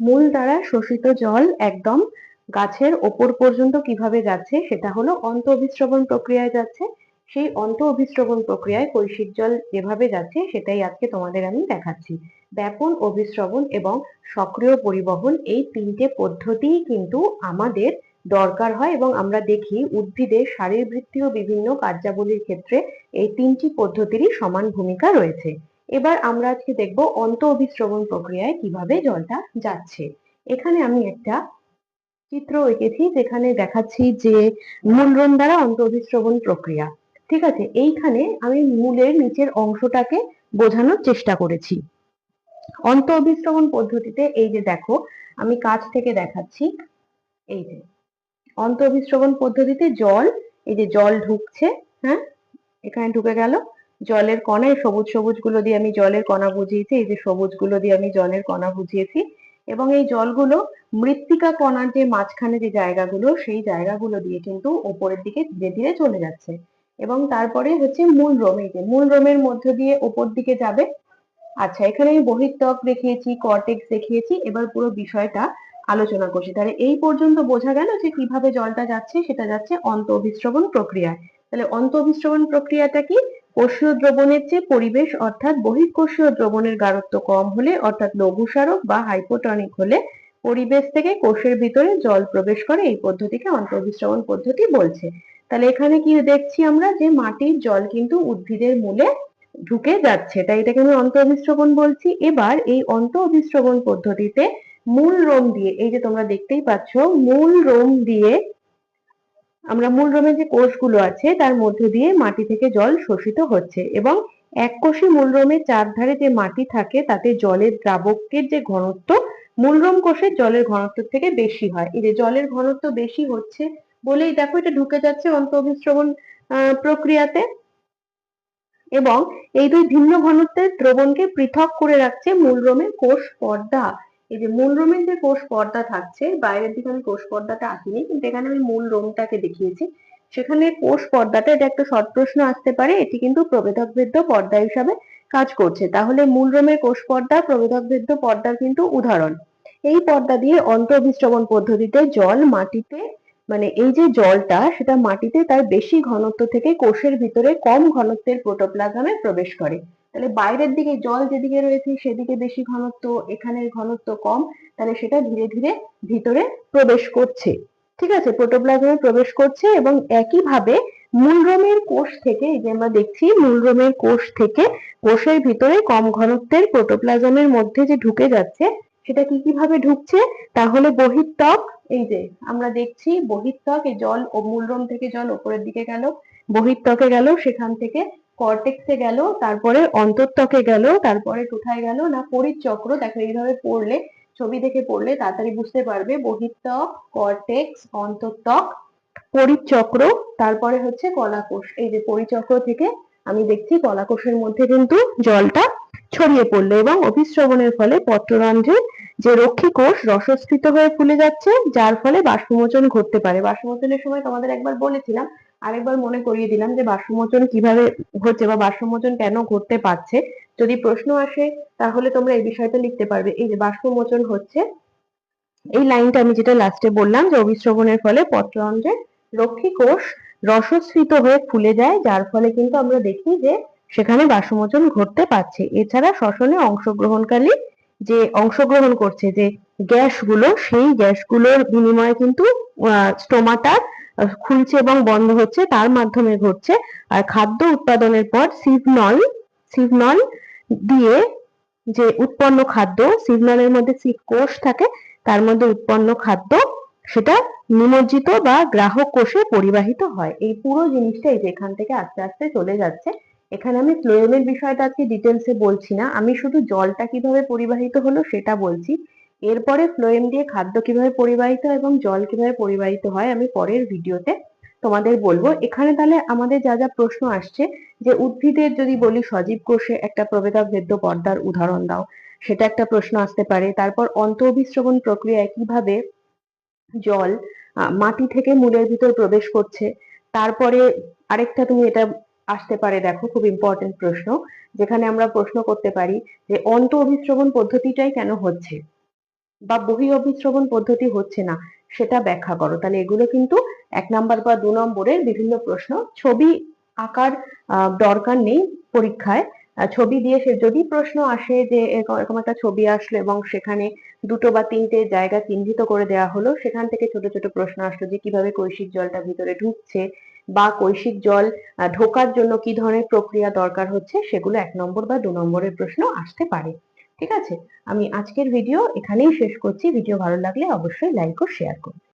মূল দ্বারা শোষিত জল একদম গাছের ওপর পর্যন্ত কীভাবে যাচ্ছে সেটা হলো অন্ত অভিস্রবণ প্রক্রিয়ায় যাচ্ছে। সেই অন্ত অভিস্রবণ প্রক্রিয়ায় কৈশিক জল যেভাবে যাচ্ছে সেটাই আজকে তোমাদের আমি দেখাচ্ছি। ব্যাপন অভিস্রবণ এবং সক্রিয় পরিবহন এই তিনটে পদ্ধতিই কিন্তু আমাদের দরকার হয় এবং আমরা দেখি উদ্ভিদের শারীরবৃত্তীয় বিভিন্ন কার্যাবলীর ক্ষেত্রে এই তিনটি পদ্ধতিরই সমান ভূমিকা রয়েছে। এবার আমরা আজকে দেখব অন্ত অভিস্রবণ প্রক্রিয়ায় কীভাবে জলটা যাচ্ছে। এখানে আমি একটা চিত্র এঁকেছি যেখানে দেখাচ্ছি যে মূলরোম দ্বারা অন্ত অভিস্রবণ প্রক্রিয়া। ঠিক আছে, এইখানে আমি মূলের নিচের অংশটাকে বোঝানোর চেষ্টা করেছি। অন্ত অভিস্রবণ পদ্ধতিতে এই যে দেখো, আমি কাছ থেকে দেখাচ্ছি, এই যে। অন্ত অভিস্রবণ পদ্ধতিতে জল, এই যে জল ঢুকছে হ্যাঁ? এখানে ঢুকে গেল। জলের কণা, এই সবুজ সবুজগুলো দিয়ে আমি জলের কণা বুঝিয়েছি, এই যে সবুজগুলো দিয়ে আমি জলের কণা বুঝিয়েছি এবং এই জলগুলো মৃত্তিকা কণার যে মাঝখানে যে জায়গাগুলো, সেই জায়গাগুলো দিয়ে কিন্তু ওপরের দিকে ধীরে ধীরে চলে যাচ্ছে এবং তারপরে হচ্ছে মূল রোম, এই যে মূল রোমের মধ্য দিয়ে ওপর দিকে যাবে। আচ্ছা এখানে আমি বহির্ত্বক দেখিয়েছি কর্টেক্স দেখিয়েছি, এবার পুরো বিষয়টা আলোচনা করছি। তাহলে এই পর্যন্ত বোঝা গেল যে কীভাবে জলটা যাচ্ছে, সেটা যাচ্ছে অন্ত অভিস্রবণ প্রক্রিয়ায়। তাহলে অন্ত প্রক্রিয়াটা কি? কোষীয় দ্রবণের চেয়ে পরিবেশ অর্থাৎ বহিঃকোষীয় দ্রবণের গাঢ়ত্ব কম হলে অর্থাৎ লঘুসারক বা হাইপোটনিক হলে পরিবেশ থেকে কোষের ভিতরে জল প্রবেশ করে এই পদ্ধতিকে অন্ত পদ্ধতি বলছে। তাহলে এখানে কি দেখছি আমরা যে মাটির জল কিন্তু উদ্ভিদের মূলে ঢুকে যাচ্ছে, তাই এটাকে আমি অন্ত বলছি। এবার এই অন্ত পদ্ধতিতে মূল রোম দিয়ে, এই যে তোমরা দেখতেই পাচ্ছ, মূল রোম দিয়ে আমরা মূল রোমের যে কোষগুলো আছে, তার মধ্যে দিয়ে মাটি থেকে জল শোষিত হচ্ছে এবং এক এককোষী মূলরোমের চারধারে যে মাটি থাকে, তাতে জলের দ্রাবকের যে ঘনত্ব মূলরোম কোষের জলের ঘনত্ব থেকে বেশি হয়। এই যে জলের ঘনত্ব বেশি হচ্ছে বলেই দেখো, এটা ঢুকে যাচ্ছে অন্ত অভিস্রবণ প্রক্রিয়াতে এবং এই দুই ভিন্ন ঘনত্বের দ্রবণকে পৃথক করে রাখছে মূলরোমের কোষ পর্দা। এই যে মূল রোমের যে কোষ পর্দা থাকছে, বাইরের দিকে আমি কোষ পর্দাটা আঁকিনি, কিন্তু এখানে আমি মূল রোমটাকে দেখিয়েছি। সেখানে কোষ পর্দাটা, এটা একটা শর্ট প্রশ্ন আসতে পারে, এটি কিন্তু প্রবেদক ভেদ্য পর্দা হিসাবে কাজ করছে। তাহলে মূল রোমের কোষ পর্দা প্রবেদক ভেদ্য পর্দার কিন্তু উদাহরণ। এই পর্দা দিয়ে অন্তর্বিশ্রবণ পদ্ধতিতে জল মাটিতে মানে এই যে জলটা, সেটা মাটিতে তার বেশি ঘনত্ব থেকে কোষের ভিতরে কম ঘনত্বের প্রোটোপ্লাজমে প্রবেশ করে। তাহলে বাইরের দিকে জল যেদিকে রয়েছে সেদিকে বেশি ঘনত্ব, এখানের ঘনত্ব কম, তাহলে সেটা ধীরে ধীরে ভিতরে প্রবেশ করছে। ঠিক আছে? প্রোটোপ্লাজমে প্রবেশ করছে এবং একইভাবে মূলরোমের কোষ থেকে, এই যে আমরা দেখছি মূলরোমের কোষ থেকে কোষের ভিতরে কম ঘনত্বের প্রোটোপ্লাজমের মধ্যে যে ঢুকে যাচ্ছে, সেটা কি কীভাবে ঢুকছে? তাহলে বহির্ত্বক এই যে আমরা দেখছি বহির্ত্বক এই জল ও মূলরোম থেকে জল উপরের দিকে গেল বহির্ত্বকে গেল, সেখান থেকে কর্টেক্সে গেল, তারপরে অন্তর্ত্বকে গেল, তারপরে কোথায় গেল, না পরিচক্র দেখো এইভাবে পড়লে, ছবি দেখে পড়লে তাড়াতাড়ি বুঝতে পারবে বহির্ত্বক কর্টেক্স অন্তর্ত্বক পরিচক্র তারপরে হচ্ছে কলাকোষ। এই যে পরিচক্র থেকে আমি দেখছি কলাকোষের মধ্যে কিন্তু জলটা ছড়িয়ে পড়ল এবং অভিশ্রবণের ফলে পত্ররন্ধ্রে যে রক্ষী কোষ রসস্ফীত হয়ে ফুলে যাচ্ছে, যার ফলে বাষ্পমোচন ঘটতে পারে। বাষ্পমোচনের সময় তোমাদের একবার বলেছিলাম আরেকবার মনে করিয়ে দিলাম যে বাষ্পমোচন কীভাবে হচ্ছে বা বাষ্পমোচন কেন ঘটতে পারছে। যদি প্রশ্ন আসে, তাহলে তোমরা এই বিষয়টা লিখতে পারবে। এই যে বাষ্পমোচন হচ্ছে, এই লাইনটা আমি যেটা লাস্টে বললাম যে অভিশ্রবণের ফলে পত্ররন্ধ্রের রক্ষী কোষ রসস্ফীত হয়ে ফুলে যায়, যার ফলে কিন্তু আমরা দেখি যে সেখানে বাষ্পমোচন ঘটতে পারছে। এছাড়া শ্বসনে অংশগ্রহণকারী যে অংশগ্রহণ করছে যে গ্যাসগুলো, সেই গ্যাসগুলোর বিনিময়ে কিন্তু স্টোমাটা খুলছে এবং বন্ধ হচ্ছে, তার মাধ্যমে ঘটছে। আর খাদ্য উৎপাদনের পর সিভনল সিভনল দিয়ে যে উৎপন্ন খাদ্য সিভনলের মধ্যে সিভ কোষ থাকে, তার মধ্যে উৎপন্ন খাদ্য, সেটা নিমজ্জিত বা গ্রাহক কোষে পরিবাহিত হয়। এই পুরো জিনিসটাই এই যে এখান থেকে আস্তে আস্তে চলে যাচ্ছে। এখানে আমি ফ্লোয়েমের বিষয়টা আজকে ডিটেলসে বলছি না। আমি শুধু জলটা কীভাবে পরিবাহিত হলো সেটা বলছি। এরপরে ফ্লোয়েম দিয়ে খাদ্য কীভাবে পরিবাহিত এবং জল কীভাবে পরিবাহিত হয় আমি পরের ভিডিওতে তোমাদের বলব। এখানে তাহলে আমাদের যা যা প্রশ্ন আসছে, যে উদ্ভিদের যদি বলি সজীব কোষে একটা প্রবেদক ভেদ্য পর্দার উদাহরণ দাও। সেটা একটা প্রশ্ন আসতে পারে। তারপর অন্তঃবিশ্রবণ প্রক্রিয়ায় কীভাবে জল মাটি থেকে মূলের ভিতর প্রবেশ করছে? তারপরে আরেকটা তুমি এটা আসতে পারে, দেখো, খুব ইম্পর্টেন্ট প্রশ্ন, যেখানে আমরা প্রশ্ন করতে পারি যে অন্ত অভিশ্রবণ পদ্ধতিটাই কেন হচ্ছে? বা বহি অভিশ্রবণ পদ্ধতি হচ্ছে না, সেটা ব্যাখ্যা করো। তাহলে এগুলো কিন্তু এক নাম্বার বা দু নম্বরের বিভিন্ন প্রশ্ন। ছবি আঁকার দরকার নেই পরীক্ষায়। ছবি দিয়ে সে যদি প্রশ্ন আসে যে এরকম একটা ছবি আসলো এবং সেখানে দুটো বা তিনটে জায়গা চিহ্নিত করে দেওয়া হলো, সেখান থেকে ছোট ছোট প্রশ্ন আসলো যে কীভাবে কৈশিক জলটা ভিতরে ঢুকছে বা কৈশিক জল ঢোকার জন্য কি ধরনের প্রক্রিয়া দরকার হচ্ছে, সেগুলো এক নম্বর বা দু নম্বরের প্রশ্ন আসতে পারে। ঠিক আছে? আমি আজকের ভিডিও এখানেই শেষ করছি। ভিডিও ভালো লাগলে অবশ্যই লাইক ও শেয়ার করুন